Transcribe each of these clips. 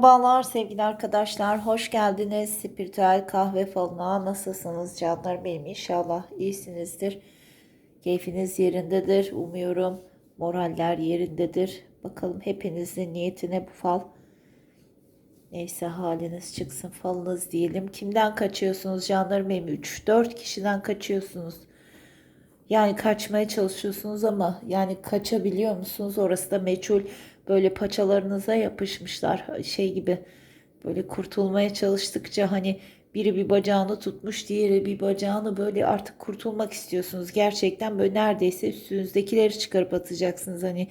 Merhabalar sevgili arkadaşlar, hoş geldiniz. Spiritüel kahve falına nasılsınız canlar benim? İnşallah iyisinizdir. Keyfiniz yerindedir. Umuyorum moraller yerindedir. Bakalım hepinizin niyetine bu fal. Neyse haliniz çıksın falınız diyelim. Kimden kaçıyorsunuz canlarım benim? 3-4 kişiden kaçıyorsunuz. Yani kaçmaya çalışıyorsunuz ama yani kaçabiliyor musunuz? Orası da meçhul. Böyle paçalarınıza yapışmışlar. Şey gibi böyle kurtulmaya çalıştıkça hani biri bir bacağını tutmuş, diğeri bir bacağını böyle artık kurtulmak istiyorsunuz. Gerçekten böyle neredeyse üstünüzdekileri çıkarıp atacaksınız hani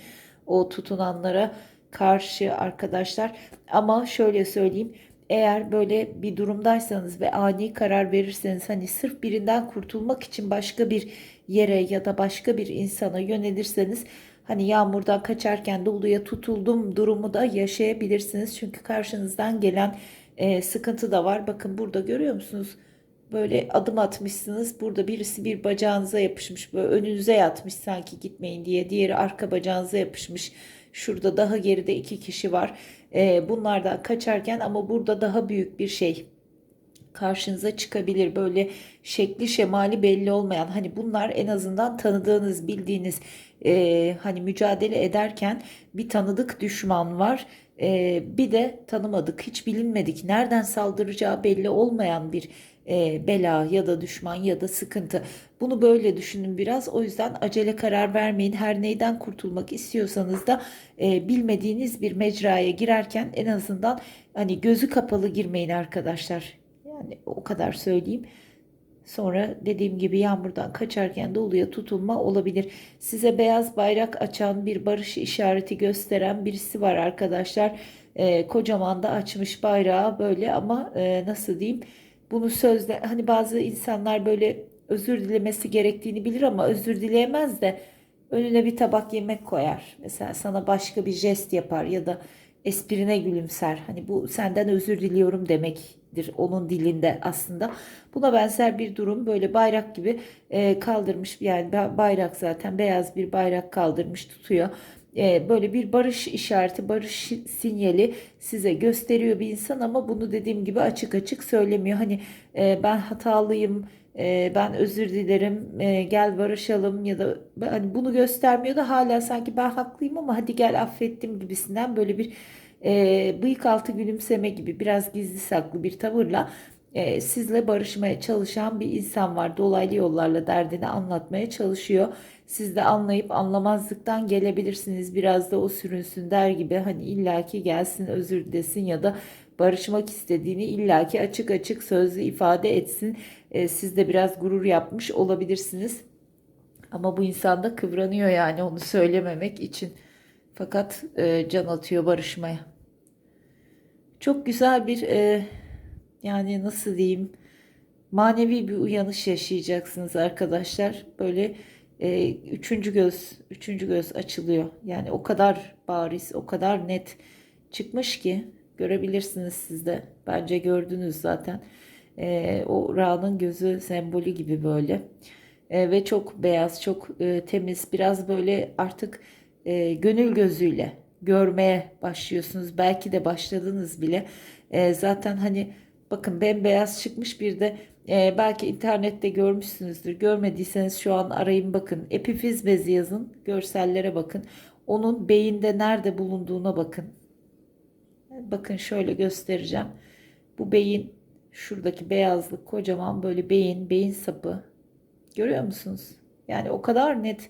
o tutunanlara karşı arkadaşlar. Ama şöyle söyleyeyim. Eğer böyle bir durumdaysanız ve ani karar verirseniz hani sırf birinden kurtulmak için başka bir yere ya da başka bir insana yönelirseniz hani yağmurdan kaçarken doluya tutuldum durumu da yaşayabilirsiniz. Çünkü karşınızdan gelen e, sıkıntı da var. Bakın burada görüyor musunuz? Böyle adım atmışsınız. Burada birisi bir bacağınıza yapışmış. Böyle önünüze yatmış sanki gitmeyin diye. Diğeri arka bacağınıza yapışmış. Şurada daha geride iki kişi var. E, bunlardan kaçarken ama burada daha büyük bir şey karşınıza çıkabilir. Böyle şekli şemali belli olmayan hani bunlar en azından tanıdığınız bildiğiniz e, hani mücadele ederken bir tanıdık düşman var. E, bir de tanımadık hiç bilinmedik nereden saldıracağı belli olmayan bir e, bela ya da düşman ya da sıkıntı. Bunu böyle düşünün biraz. O yüzden acele karar vermeyin. Her neyden kurtulmak istiyorsanız da e, bilmediğiniz bir mecraya girerken en azından hani gözü kapalı girmeyin arkadaşlar. Yani o kadar söyleyeyim. Sonra dediğim gibi yağmurdan kaçarken doluya tutulma olabilir. Size beyaz bayrak açan bir barış işareti gösteren birisi var arkadaşlar. Ee, kocaman da açmış bayrağı böyle ama e, nasıl diyeyim? Bunu sözle hani bazı insanlar böyle özür dilemesi gerektiğini bilir ama özür dileyemez de önüne bir tabak yemek koyar. Mesela sana başka bir jest yapar ya da esprine gülümser. Hani bu senden özür diliyorum demektir onun dilinde aslında. Buna benzer bir durum böyle bayrak gibi e, kaldırmış yani bayrak zaten beyaz bir bayrak kaldırmış tutuyor. E, böyle bir barış işareti, barış sinyali size gösteriyor bir insan ama bunu dediğim gibi açık açık söylemiyor. Hani e, ben hatalıyım, e, ben özür dilerim, e, gel barışalım ya da hani bunu göstermiyor da hala sanki ben haklıyım ama hadi gel affettim gibisinden böyle bir e, bıyık altı gülümseme gibi biraz gizli saklı bir tavırla e, sizle barışmaya çalışan bir insan var. Dolaylı yollarla derdini anlatmaya çalışıyor. Siz de anlayıp anlamazlıktan gelebilirsiniz. Biraz da o sürünsün der gibi hani illaki gelsin özür desin ya da barışmak istediğini illaki açık açık sözlü ifade etsin. E, siz de biraz gurur yapmış olabilirsiniz. Ama bu insan da kıvranıyor yani onu söylememek için. Fakat e, can atıyor barışmaya. Çok güzel bir e, yani nasıl diyeyim manevi bir uyanış yaşayacaksınız arkadaşlar. Böyle e, üçüncü göz, üçüncü göz açılıyor. Yani o kadar bariz, o kadar net çıkmış ki görebilirsiniz siz de. Bence gördünüz zaten. E, o Ra'nın gözü sembolü gibi böyle. E, ve çok beyaz, çok e, temiz. Biraz böyle artık e, gönül gözüyle görmeye başlıyorsunuz. Belki de başladınız bile. E, zaten hani bakın bembeyaz çıkmış bir de e, belki internette görmüşsünüzdür. Görmediyseniz şu an arayın bakın. Epifiz bezi yazın. Görsellere bakın. Onun beyinde nerede bulunduğuna bakın. Bakın şöyle göstereceğim. Bu beyin şuradaki beyazlık kocaman böyle beyin, beyin sapı. Görüyor musunuz? Yani o kadar net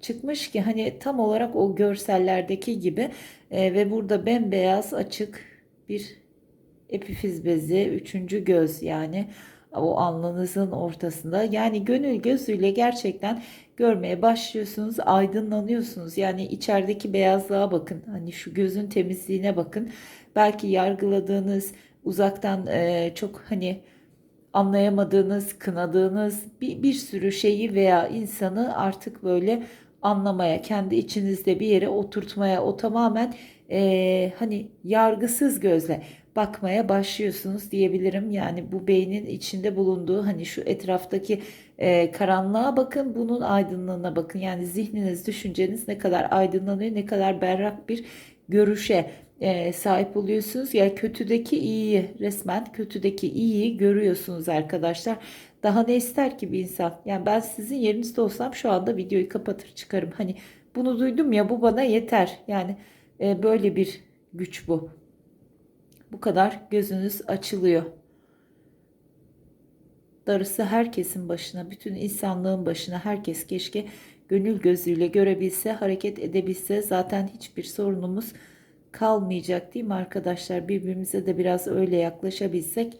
çıkmış ki hani tam olarak o görsellerdeki gibi e, ve burada bembeyaz açık bir epifiz bezi, üçüncü göz yani o alnınızın ortasında. Yani gönül gözüyle gerçekten görmeye başlıyorsunuz aydınlanıyorsunuz. Yani içerideki beyazlığa bakın hani şu gözün temizliğine bakın. Belki yargıladığınız uzaktan e, çok hani anlayamadığınız kınadığınız bir, bir sürü şeyi veya insanı artık böyle anlamaya, kendi içinizde bir yere oturtmaya, o tamamen e, hani yargısız gözle bakmaya başlıyorsunuz diyebilirim. Yani bu beynin içinde bulunduğu hani şu etraftaki e, karanlığa bakın, bunun aydınlığına bakın. Yani zihniniz, düşünceniz ne kadar aydınlanıyor, ne kadar berrak bir görüşe e, sahip oluyorsunuz. Ya kötüdeki iyiyi resmen kötüdeki iyiyi görüyorsunuz arkadaşlar. Daha ne ister ki bir insan? Yani ben sizin yerinizde olsam şu anda videoyu kapatır çıkarım. Hani bunu duydum ya bu bana yeter. Yani e, böyle bir güç bu. Bu kadar gözünüz açılıyor. Darısı herkesin başına, bütün insanlığın başına herkes keşke gönül gözüyle görebilse, hareket edebilse zaten hiçbir sorunumuz kalmayacak değil mi arkadaşlar? Birbirimize de biraz öyle yaklaşabilsek.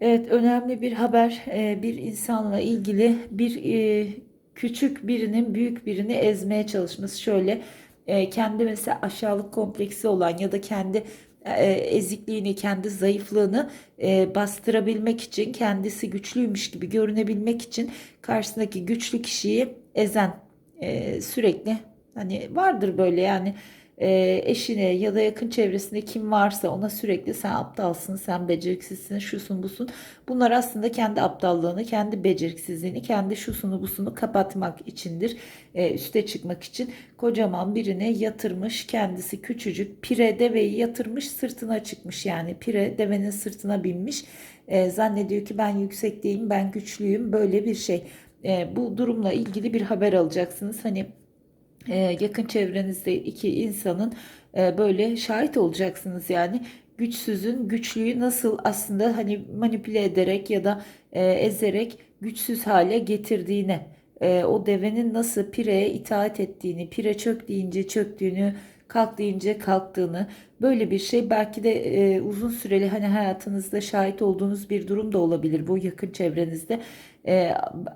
Evet önemli bir haber e, bir insanla ilgili bir e, küçük birinin büyük birini ezmeye çalışması şöyle e, kendi mesela aşağılık kompleksi olan ya da kendi ezikliğini, kendi zayıflığını bastırabilmek için, kendisi güçlüymüş gibi görünebilmek için karşısındaki güçlü kişiyi ezen sürekli. Hani vardır böyle yani e, eşine ya da yakın çevresinde kim varsa ona sürekli sen aptalsın, sen beceriksizsin, şusun busun. Bunlar aslında kendi aptallığını, kendi beceriksizliğini, kendi şusunu busunu kapatmak içindir. E, üste çıkmak için kocaman birine yatırmış kendisi küçücük pire deveyi yatırmış sırtına çıkmış yani pire devenin sırtına binmiş. E, zannediyor ki ben yüksekteyim, ben güçlüyüm böyle bir şey. E, bu durumla ilgili bir haber alacaksınız. Hani yakın çevrenizde iki insanın e, böyle şahit olacaksınız yani. Güçsüzün güçlüyü nasıl aslında hani manipüle ederek ya da e, ezerek güçsüz hale getirdiğine o devenin nasıl pireye itaat ettiğini pire çök deyince çöktüğünü kalk deyince kalktığını böyle bir şey belki de e, uzun süreli hani hayatınızda şahit olduğunuz bir durum da olabilir bu yakın çevrenizde. E,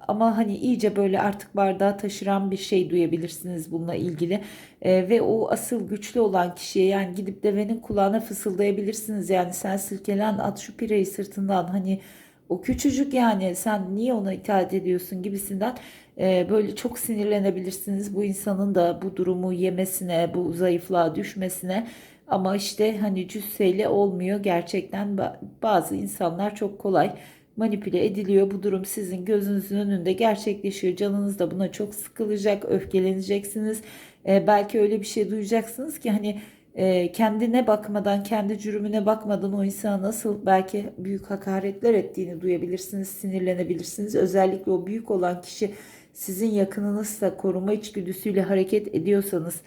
ama hani iyice böyle artık bardağı taşıran bir şey duyabilirsiniz bununla ilgili. E, ve o asıl güçlü olan kişiye yani gidip devenin kulağına fısıldayabilirsiniz. Yani sen silkelen at şu pireyi sırtından hani o küçücük yani sen niye ona itaat ediyorsun gibisinden e, böyle çok sinirlenebilirsiniz bu insanın da bu durumu yemesine bu zayıflığa düşmesine ama işte hani cüsseyle olmuyor gerçekten bazı insanlar çok kolay manipüle ediliyor. Bu durum sizin gözünüzün önünde gerçekleşiyor. Canınız da buna çok sıkılacak, öfkeleneceksiniz. E, belki öyle bir şey duyacaksınız ki hani e, kendine bakmadan, kendi cürümüne bakmadan o insana nasıl belki büyük hakaretler ettiğini duyabilirsiniz, sinirlenebilirsiniz. Özellikle o büyük olan kişi sizin yakınınızsa koruma içgüdüsüyle hareket ediyorsanız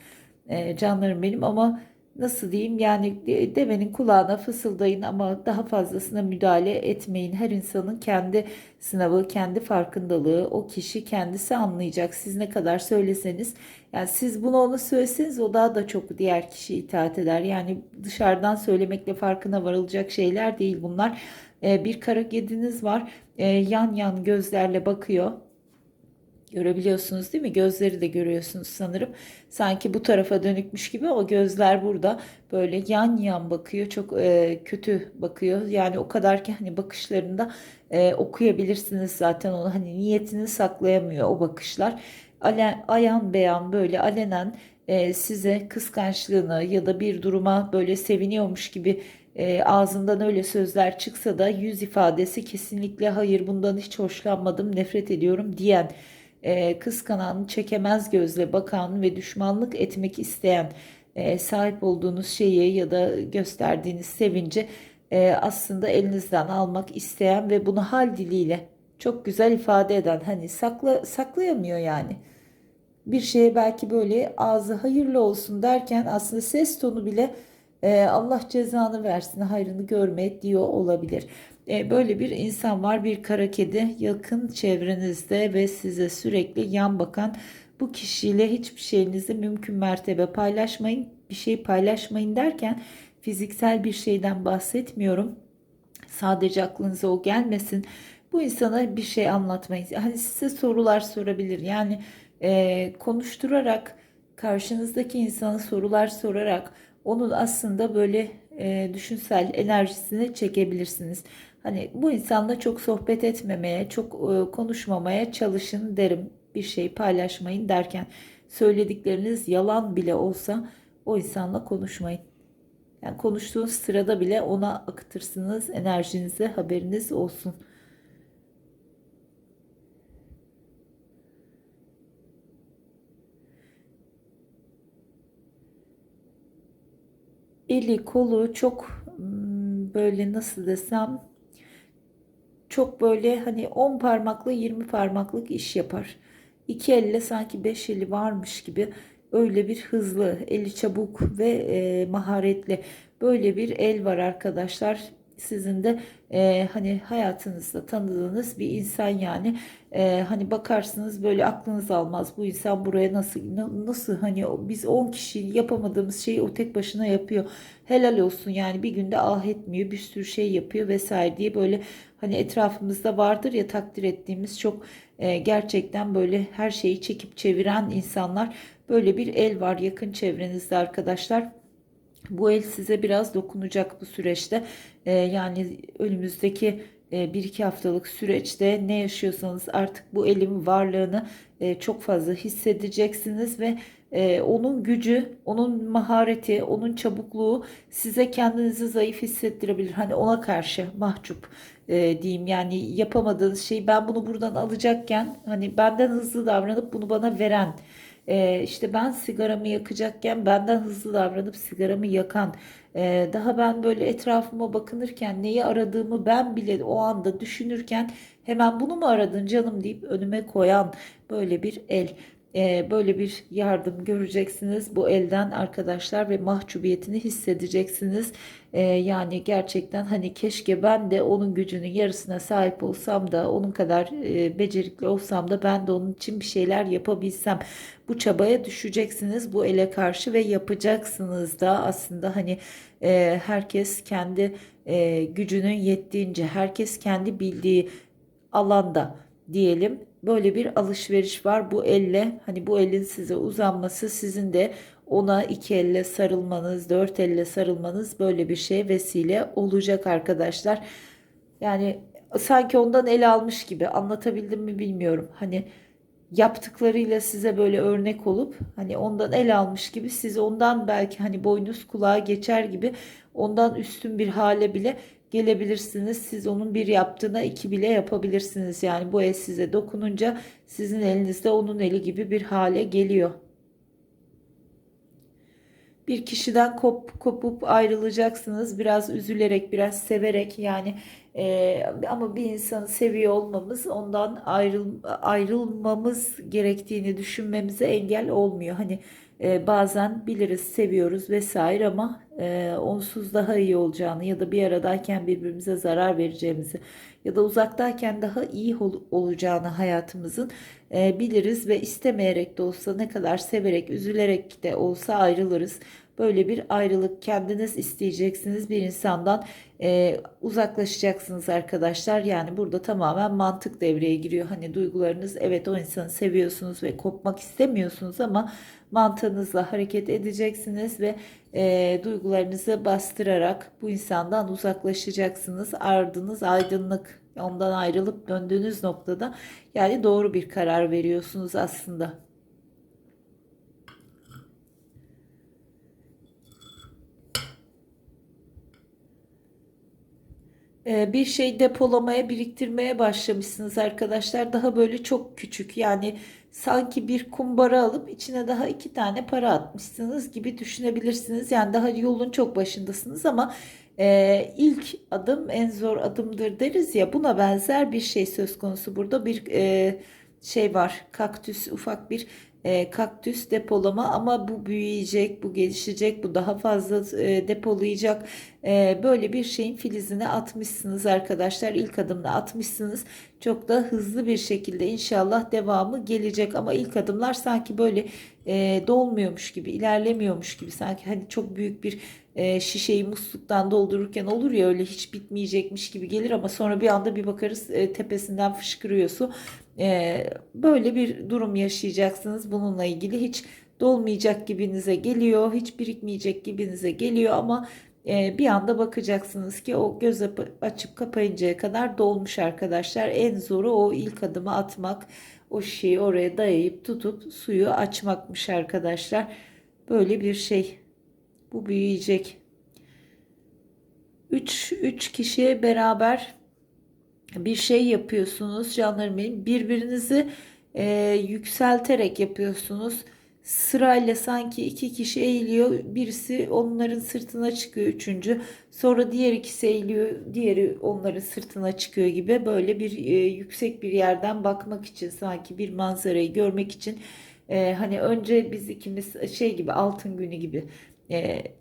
e, canlarım benim ama nasıl diyeyim yani devenin kulağına fısıldayın ama daha fazlasına müdahale etmeyin. Her insanın kendi sınavı, kendi farkındalığı o kişi kendisi anlayacak. Siz ne kadar söyleseniz yani siz bunu ona söyleseniz o daha da çok diğer kişi itaat eder. Yani dışarıdan söylemekle farkına varılacak şeyler değil bunlar. Ee, bir kara kediniz var ee, yan yan gözlerle bakıyor Görebiliyorsunuz değil mi? Gözleri de görüyorsunuz sanırım. Sanki bu tarafa dönükmüş gibi ama gözler burada böyle yan yan bakıyor. Çok e, kötü bakıyor. Yani o kadar ki hani bakışlarında e, okuyabilirsiniz zaten onu. Hani niyetini saklayamıyor o bakışlar. Alen, ayan beyan böyle alenen e, size kıskançlığını ya da bir duruma böyle seviniyormuş gibi e, ağzından öyle sözler çıksa da yüz ifadesi kesinlikle hayır bundan hiç hoşlanmadım nefret ediyorum diyen e, kıskanan, çekemez gözle bakan ve düşmanlık etmek isteyen e, sahip olduğunuz şeyi ya da gösterdiğiniz sevinci e, aslında elinizden almak isteyen ve bunu hal diliyle çok güzel ifade eden hani sakla saklayamıyor yani. Bir şeye belki böyle ağzı hayırlı olsun derken aslında ses tonu bile Allah cezanı versin hayrını görme diyor olabilir. E, böyle bir insan var bir kara kedi yakın çevrenizde ve size sürekli yan bakan bu kişiyle hiçbir şeyinizi mümkün mertebe paylaşmayın. Bir şey paylaşmayın derken fiziksel bir şeyden bahsetmiyorum. Sadece aklınıza o gelmesin. Bu insana bir şey anlatmayın. Hani size sorular sorabilir. Yani e, konuşturarak karşınızdaki insana sorular sorarak onun aslında böyle e, düşünsel enerjisini çekebilirsiniz. Hani bu insanla çok sohbet etmemeye, çok e, konuşmamaya çalışın derim. Bir şey paylaşmayın derken söyledikleriniz yalan bile olsa o insanla konuşmayın. Yani konuştuğunuz sırada bile ona akıtırsınız enerjinizi haberiniz olsun. eli kolu çok hmm, böyle nasıl desem çok böyle hani 10 parmaklı 20 parmaklık iş yapar. İki elle sanki 5 eli varmış gibi öyle bir hızlı, eli çabuk ve e, maharetli böyle bir el var arkadaşlar. Sizin de e, hani hayatınızda tanıdığınız bir insan yani e, hani bakarsınız böyle aklınız almaz bu insan buraya nasıl na- nasıl hani biz 10 kişi yapamadığımız şeyi o tek başına yapıyor. Helal olsun yani bir günde ah etmiyor bir sürü şey yapıyor vesaire diye böyle hani etrafımızda vardır ya takdir ettiğimiz çok e, gerçekten böyle her şeyi çekip çeviren insanlar böyle bir el var yakın çevrenizde arkadaşlar. Bu el size biraz dokunacak bu süreçte. Ee, yani önümüzdeki e, bir iki haftalık süreçte ne yaşıyorsanız artık bu elin varlığını e, çok fazla hissedeceksiniz ve e, onun gücü, onun mahareti, onun çabukluğu size kendinizi zayıf hissettirebilir. Hani ona karşı mahcup diyeyim yani yapamadığınız şeyi ben bunu buradan alacakken hani benden hızlı davranıp bunu bana veren ee, işte ben sigaramı yakacakken benden hızlı davranıp sigaramı yakan, ee, daha ben böyle etrafıma bakınırken neyi aradığımı ben bile o anda düşünürken hemen bunu mu aradın canım deyip önüme koyan böyle bir el. Ee, böyle bir yardım göreceksiniz bu elden arkadaşlar ve mahcubiyetini hissedeceksiniz. Ee, yani gerçekten hani keşke ben de onun gücünün yarısına sahip olsam da onun kadar e, becerikli olsam da ben de onun için bir şeyler yapabilsem. Bu çabaya düşeceksiniz bu ele karşı ve yapacaksınız da aslında hani e, herkes kendi e, gücünün yettiğince herkes kendi bildiği alanda diyelim. Böyle bir alışveriş var. Bu elle hani bu elin size uzanması sizin de ona iki elle sarılmanız dört elle sarılmanız böyle bir şeye vesile olacak arkadaşlar. Yani sanki ondan el almış gibi. Anlatabildim mi bilmiyorum. Hani yaptıklarıyla size böyle örnek olup hani ondan el almış gibi siz ondan belki hani boynuz kulağa geçer gibi ondan üstün bir hale bile gelebilirsiniz. Siz onun bir yaptığına iki bile yapabilirsiniz. Yani bu el size dokununca sizin elinizde onun eli gibi bir hale geliyor. Bir kişiden kop, kopup ayrılacaksınız. Biraz üzülerek, biraz severek yani e, ama bir insanı seviyor olmamız ondan ayrıl, ayrılmamız gerektiğini düşünmemize engel olmuyor. Hani e, bazen biliriz, seviyoruz vesaire ama e, onsuz daha iyi olacağını ya da bir aradayken birbirimize zarar vereceğimizi ya da uzaktayken daha iyi ol- olacağını hayatımızın e, biliriz ve istemeyerek de olsa ne kadar severek, üzülerek de olsa ayrılırız. Böyle bir ayrılık kendiniz isteyeceksiniz bir insandan e, uzaklaşacaksınız arkadaşlar. Yani burada tamamen mantık devreye giriyor. Hani duygularınız evet o insanı seviyorsunuz ve kopmak istemiyorsunuz ama mantığınızla hareket edeceksiniz ve e, duygularınızı bastırarak bu insandan uzaklaşacaksınız. Ardınız aydınlık. Ondan ayrılıp döndüğünüz noktada yani doğru bir karar veriyorsunuz aslında. Bir şey depolamaya, biriktirmeye başlamışsınız arkadaşlar. Daha böyle çok küçük yani sanki bir kumbara alıp içine daha iki tane para atmışsınız gibi düşünebilirsiniz. Yani daha yolun çok başındasınız ama e, ilk adım en zor adımdır deriz ya buna benzer bir şey söz konusu. Burada bir e, şey var kaktüs ufak bir e, kaktüs depolama ama bu büyüyecek, bu gelişecek, bu daha fazla e, depolayacak. E, böyle bir şeyin filizini atmışsınız arkadaşlar. İlk adımda atmışsınız. Çok da hızlı bir şekilde inşallah devamı gelecek ama ilk adımlar sanki böyle e, dolmuyormuş gibi, ilerlemiyormuş gibi sanki hani çok büyük bir e, şişeyi musluktan doldururken olur ya öyle hiç bitmeyecekmiş gibi gelir ama sonra bir anda bir bakarız e, tepesinden fışkırıyor su. E, böyle bir durum yaşayacaksınız bununla ilgili hiç dolmayacak gibinize geliyor, hiç birikmeyecek gibinize geliyor ama e, bir anda bakacaksınız ki o göz açıp kapayıncaya kadar dolmuş arkadaşlar. En zoru o ilk adımı atmak, o şişeyi oraya dayayıp tutup suyu açmakmış arkadaşlar. Böyle bir şey. Bu büyüyecek. 3 3 kişiye beraber bir şey yapıyorsunuz canlarım benim. Birbirinizi e, yükselterek yapıyorsunuz. sırayla sanki iki kişi eğiliyor. Birisi onların sırtına çıkıyor üçüncü. Sonra diğer ikisi eğiliyor. Diğeri onların sırtına çıkıyor gibi böyle bir e, yüksek bir yerden bakmak için sanki bir manzarayı görmek için e, hani önce biz ikimiz şey gibi altın günü gibi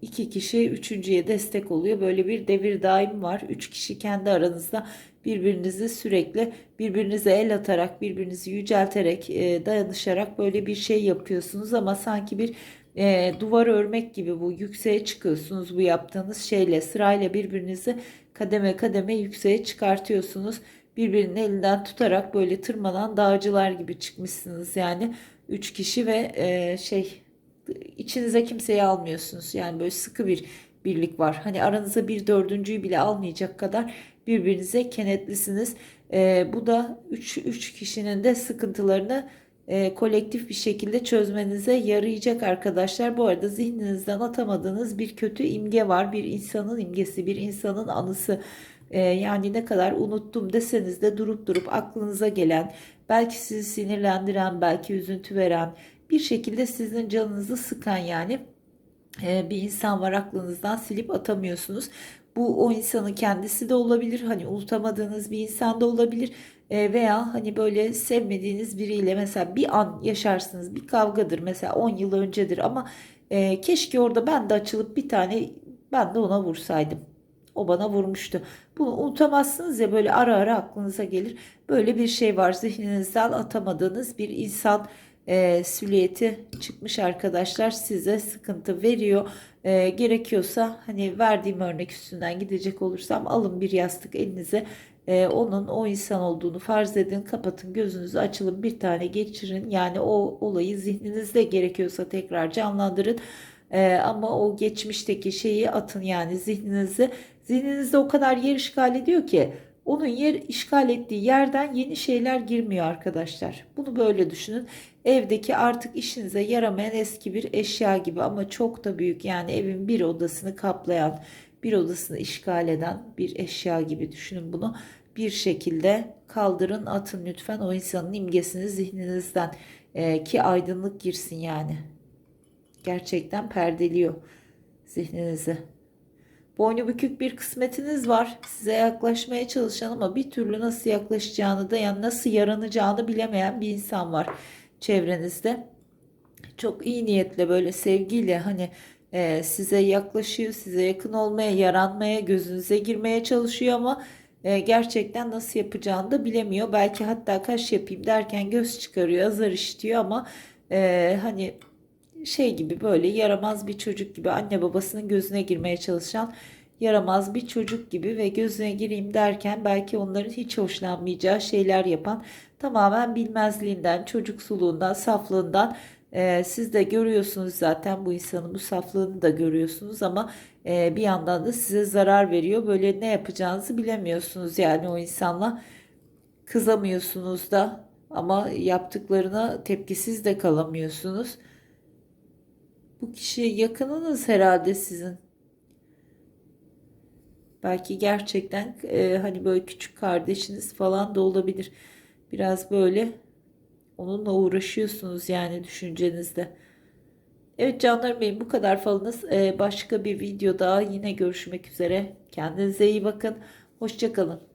iki kişi üçüncüye destek oluyor. Böyle bir devir daim var. Üç kişi kendi aranızda birbirinizi sürekli birbirinize el atarak, birbirinizi yücelterek, e, dayanışarak böyle bir şey yapıyorsunuz ama sanki bir e, duvar örmek gibi bu yükseğe çıkıyorsunuz bu yaptığınız şeyle sırayla birbirinizi kademe kademe yükseğe çıkartıyorsunuz. Birbirinin elinden tutarak böyle tırmanan dağcılar gibi çıkmışsınız yani. Üç kişi ve e, şey içinize kimseyi almıyorsunuz. Yani böyle sıkı bir birlik var. Hani aranıza bir dördüncüyü bile almayacak kadar birbirinize kenetlisiniz. E, bu da üç, üç kişinin de sıkıntılarını e, kolektif bir şekilde çözmenize yarayacak arkadaşlar. Bu arada zihninizden atamadığınız bir kötü imge var. Bir insanın imgesi, bir insanın anısı. E, yani ne kadar unuttum deseniz de durup durup aklınıza gelen, belki sizi sinirlendiren, belki üzüntü veren, bir şekilde sizin canınızı sıkan yani e, bir insan var aklınızdan silip atamıyorsunuz. Bu o insanın kendisi de olabilir. Hani unutamadığınız bir insan da olabilir. E, veya hani böyle sevmediğiniz biriyle mesela bir an yaşarsınız. Bir kavgadır mesela 10 yıl öncedir ama e, keşke orada ben de açılıp bir tane ben de ona vursaydım. O bana vurmuştu. Bunu unutamazsınız ya böyle ara ara aklınıza gelir. Böyle bir şey var zihninizden atamadığınız bir insan e, süliyeti çıkmış arkadaşlar size sıkıntı veriyor. E, gerekiyorsa hani verdiğim örnek üstünden gidecek olursam alın bir yastık elinize e, onun o insan olduğunu farz edin kapatın gözünüzü açılın bir tane geçirin yani o olayı zihninizde gerekiyorsa tekrar canlandırın. Ee, ama o geçmişteki şeyi atın yani zihninizi. Zihninizde o kadar yer işgal ediyor ki onun yer işgal ettiği yerden yeni şeyler girmiyor arkadaşlar. Bunu böyle düşünün. Evdeki artık işinize yaramayan eski bir eşya gibi ama çok da büyük yani evin bir odasını kaplayan, bir odasını işgal eden bir eşya gibi düşünün bunu. Bir şekilde kaldırın atın lütfen o insanın imgesini zihninizden ee, ki aydınlık girsin yani. Gerçekten perdeliyor zihninizi. Boynu bükük bir kısmetiniz var. Size yaklaşmaya çalışan ama bir türlü nasıl yaklaşacağını da yani nasıl yaranacağını bilemeyen bir insan var çevrenizde. Çok iyi niyetle böyle sevgiyle hani e, size yaklaşıyor, size yakın olmaya, yaranmaya, gözünüze girmeye çalışıyor ama e, gerçekten nasıl yapacağını da bilemiyor. Belki hatta kaş yapayım derken göz çıkarıyor, azar işitiyor ama e, hani şey gibi böyle yaramaz bir çocuk gibi anne babasının gözüne girmeye çalışan yaramaz bir çocuk gibi ve gözüne gireyim derken belki onların hiç hoşlanmayacağı şeyler yapan tamamen bilmezliğinden, çocuksuluğundan, saflığından e, siz de görüyorsunuz zaten bu insanın bu saflığını da görüyorsunuz ama e, bir yandan da size zarar veriyor. Böyle ne yapacağınızı bilemiyorsunuz yani o insanla kızamıyorsunuz da ama yaptıklarına tepkisiz de kalamıyorsunuz. Bu kişi yakınınız herhalde sizin. Belki gerçekten e, hani böyle küçük kardeşiniz falan da olabilir. Biraz böyle onunla uğraşıyorsunuz yani düşüncenizde. Evet canlarım benim bu kadar falınız. E, başka bir videoda yine görüşmek üzere. Kendinize iyi bakın. Hoşçakalın.